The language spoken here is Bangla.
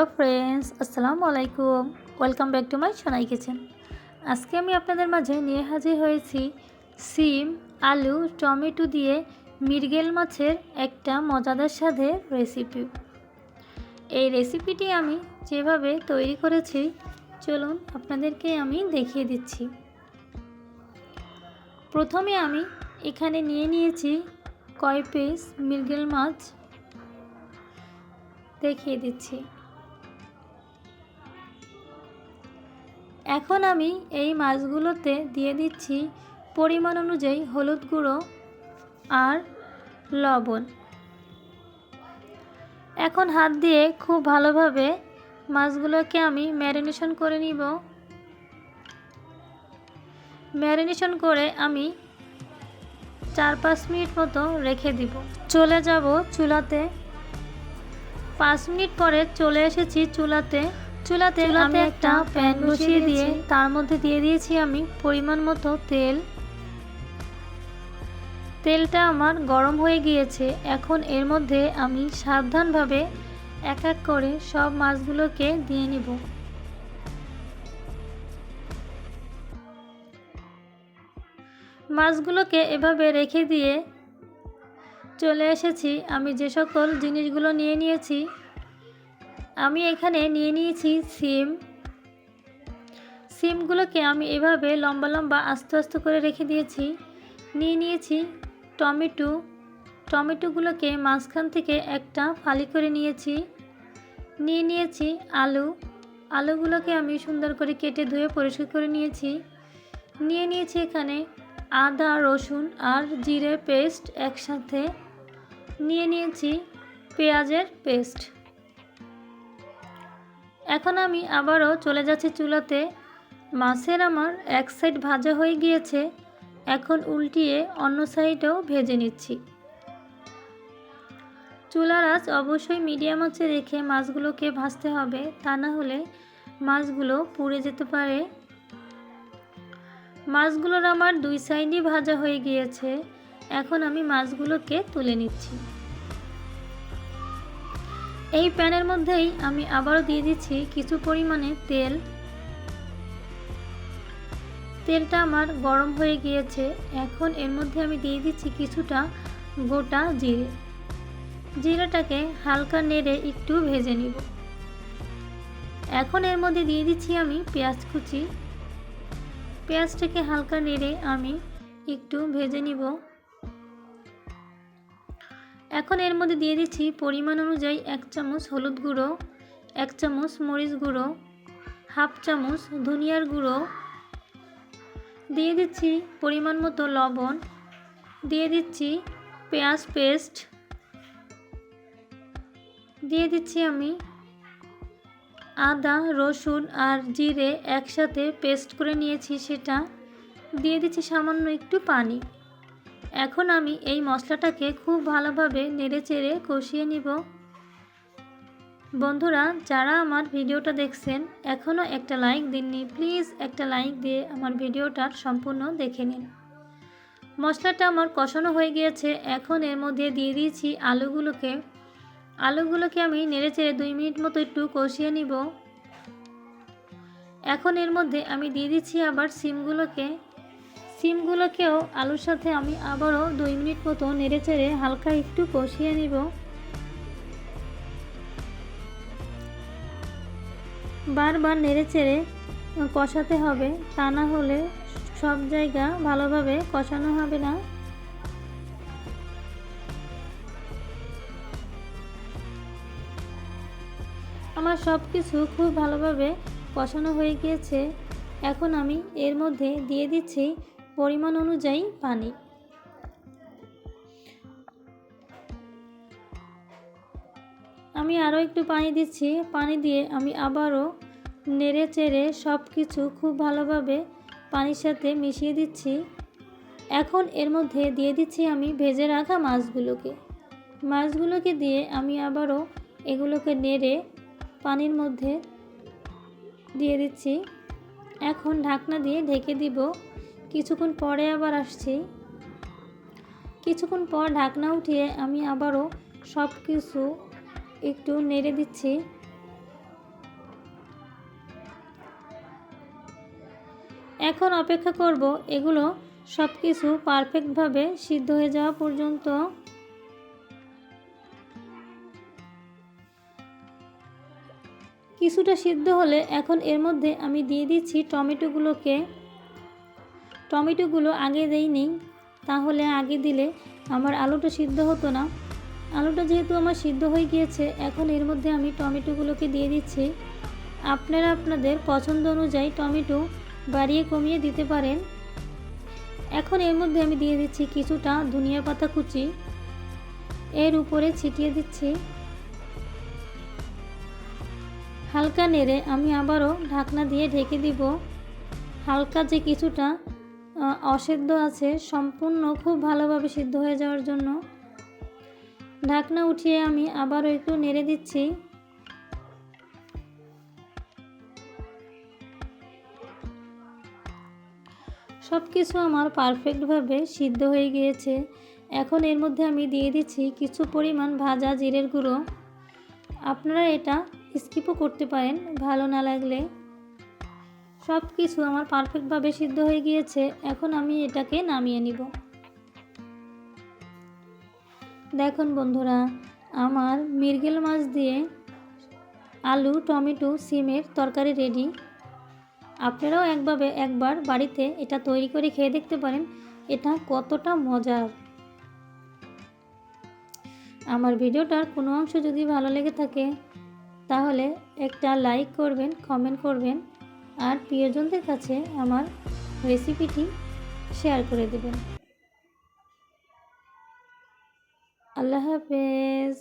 হ্যালো ফ্রেন্ডস, আসসালামু আলাইকুম। Welcome back to my Sonai kitchen. আজকে আমি আপনাদের মাঝে নিয়ে হাজির হয়েছি সিম, আলু, টমেটো দিয়ে মিরগেল মাছের একটা মজাদার স্বাদের রেসিপি। এই রেসিপিটি আমি যেভাবে তৈরি করেছি, চলুন আপনাদেরকে আমি দেখিয়ে দিচ্ছি। প্রথমে আমি এখানে নিয়ে নিয়েছি কয় পিস মিরগেল মাছ। দেখিয়ে দিচ্ছি। এখন আমি এই মাছগুলোতে দিয়ে দিচ্ছি পরিমাণ অনুযায়ী হলুদ গুঁড়ো আর লবণ। এখন হাত দিয়ে খুব ভালোভাবে মাছগুলোকে আমি ম্যারিনেশন করে নিব। ম্যারিনেশন করে আমি চার পাঁচ মিনিট মতো রেখে দিব। চলে যাব চুলাতে। পাঁচ মিনিট পরে চলে এসেছি চুলাতে। চুলাতে আমি একটা প্যান বসিয়ে দিয়ে তার মধ্যে দিয়ে দিয়েছি আমি পরিমাণ মতো তেল। তেলটা আমার গরম হয়ে গিয়েছে। এখন এর মধ্যে আমি সাবধানভাবে এক এক করে সব মাছগুলোকে দিয়ে নিব। মাছগুলোকে এভাবে রেখে দিয়ে চলে এসেছি। আমি যে সকল জিনিসগুলো নিয়ে নিয়েছি আমি এখানে নিয়ে নিয়েছি সিম। সিমগুলোকে আমি এভাবে লম্বা লম্বা আস্তে আস্তে করে রেখে দিয়েছি। নিয়ে নিয়েছি টমেটো। টমেটোগুলোকে মাঝখান থেকে একটা ফালি করে নিয়েছি। নিয়ে নিয়েছি আলু। আলুগুলোকে আমি সুন্দর করে কেটে ধুয়ে পরিষ্কার করে নিয়েছি। নিয়ে নিয়েছি এখানে আদা, রসুন আর জিরে পেস্ট একসাথে। নিয়ে নিয়েছি পেঁয়াজের পেস্ট। এখন আমি আবারও চলে যাচ্ছি চুলাতে। মাছের আমার এক সাইড ভাজা হয়ে গিয়েছে, এখন উল্টিয়ে অন্য সাইডেও ভেজে নিচ্ছি। চুলার আঁচ অবশ্যই মিডিয়াম আঁচে রেখে মাছগুলোকে ভাজতে হবে, তা না হলে মাছগুলো পুড়ে যেতে পারে। মাছগুলোর আমার দুই সাইডই ভাজা হয়ে গিয়েছে, এখন আমি মাছগুলোকে তুলে নিচ্ছি। এই প্যানের মধ্যেই আমি আবারও দিয়ে দিচ্ছি কিছু পরিমাণে তেল। তেলটা আমার গরম হয়ে গিয়েছে। এখন এর মধ্যে আমি দিয়ে দিচ্ছি কিছুটা গোটা জিরে। জিরাটাকে হালকা নেড়ে একটু ভেজে নিব। এখন এর মধ্যে দিয়ে দিচ্ছি আমি পেঁয়াজ কুচি। পেঁয়াজটাকে হালকা নেড়ে আমি একটু ভেজে নিব। এখন এর মধ্যে দিয়ে দিচ্ছি পরিমাণ অনুযায়ী এক চামচ হলুদ গুঁড়ো, এক চামচ মরিচ গুঁড়ো, হাফ চামচ ধনিয়ার গুঁড়ো। দিয়ে দিচ্ছি পরিমাণ মতো লবণ। দিয়ে দিচ্ছি পেঁয়াজ পেস্ট। দিয়ে দিচ্ছি আমি আদা, রসুন আর জিরে একসাথে পেস্ট করে নিয়েছি সেটা। দিয়ে দিচ্ছি সামান্য একটু পানি। এখন আমি এই মশলাটাকে খুব ভালোভাবে নেড়ে চেড়ে কষিয়ে নিব। বন্ধুরা, যারা আমার ভিডিওটা দেখছেন, এখনও একটা লাইক দিননি, প্লিজ একটা লাইক দিয়ে আমার ভিডিওটার সম্পূর্ণ দেখে নিন। মশলাটা আমার কষানো হয়ে গিয়েছে, এখন এর মধ্যে দিয়ে দিয়েছি আলুগুলোকে। আলুগুলোকে আমি নেড়ে চেড়ে দুই মিনিট মতো একটু কষিয়ে নিব। এখন এর মধ্যে আমি দিয়ে দিচ্ছি আবার সিমগুলোকে। সিমগুলোকেও আলুর সাথে আমি আবারও দুই মিনিট মতো নেড়ে চেড়ে হালকা একটু কষিয়ে নিব। বারবার নেড়ে চেড়ে কষাতে হবে, তা না হলে সব জায়গা ভালোভাবে কষানো হবে না। আমার সব কিছু খুব ভালোভাবে কষানো হয়ে গিয়েছে। এখন আমি এর মধ্যে দিয়ে দিচ্ছি পরিমাণ অনুযায়ী পানি। আমি আরও একটু পানি দিচ্ছি। পানি দিয়ে আমি আবারও নেড়ে চেড়ে সব কিছু খুব ভালোভাবে পানির সাথে মিশিয়ে দিচ্ছি। এখন এর মধ্যে দিয়ে দিচ্ছি আমি ভেজে রাখা মাছগুলোকে। মাছগুলোকে দিয়ে আমি আবারও এগুলোকে নেড়ে পানির মধ্যে দিয়ে দিচ্ছি। এখন ঢাকনা দিয়ে ঢেকে দিব। কিছুক্ষণ পরে আবার আসছি। কিছুক্ষণ পর ঢাকনা উঠিয়ে আমি আবারও সব কিছু একটু নেড়ে দিচ্ছি। এখন অপেক্ষা করব এগুলো সব কিছু পারফেক্টভাবে সিদ্ধ হয়ে যাওয়া পর্যন্ত। কিছুটা সিদ্ধ হলে এখন এর মধ্যে আমি দিয়ে দিচ্ছি টমেটোগুলোকে। টমেটোগুলো আগে দেইনি, তাহলে আগে দিলে আমার আলুটা সিদ্ধ হতো না। আলুটা যেহেতু আমার সিদ্ধ হয়ে গিয়েছে, এখন এর মধ্যে আমি টমেটোগুলোকে দিয়ে দিচ্ছি। আপনারা আপনাদের পছন্দ অনুযায়ী টমেটো বাড়িয়ে কমিয়ে দিতে পারেন। এখন এর মধ্যে আমি দিয়ে দিচ্ছি কিছুটা ধনিয়া পাতা কুচি। এর উপরে ছিটিয়ে দিচ্ছি। হালকা নেড়ে আমি আবারও ঢাকনা দিয়ে ঢেকে দিব। হালকা যে কিছুটা অসেদ্ধ আছে, সম্পূর্ণ খুব ভালোভাবে সিদ্ধ হয়ে যাওয়ার জন্য। ঢাকনা উঠিয়ে আমি আবারও একটু নেড়ে দিচ্ছি। সব কিছু আমার পারফেক্টভাবে সিদ্ধ হয়ে গিয়েছে। এখন এর মধ্যে আমি দিয়ে দিচ্ছি কিছু পরিমাণ ভাজা জিরের গুঁড়ো। আপনারা এটা স্কিপও করতে পারেন, ভালো না লাগলে। সব কিছু আমার পারফেক্টভাবে সিদ্ধ হয়ে গিয়েছে। এখন আমি এটাকে নামিয়ে নিব। দেখুন বন্ধুরা, আমার মিরগেল মাছ দিয়ে আলু, টমেটো, সিমের তরকারি রেডি আপনারাও একভাবে একবার বাড়িতে এটা তৈরি করে খেয়ে দেখতে পারেন, এটা কতটা মজার। আমার ভিডিওটার কোনো অংশ যদি ভালো লেগে থাকে, তাহলে একটা লাইক করবেন কমেন্ট করবেন। আর প্রিয়জনদের কাছে আমার রেসিপিটি শেয়ার করে দেবেন। আল্লাহ হাফেজ।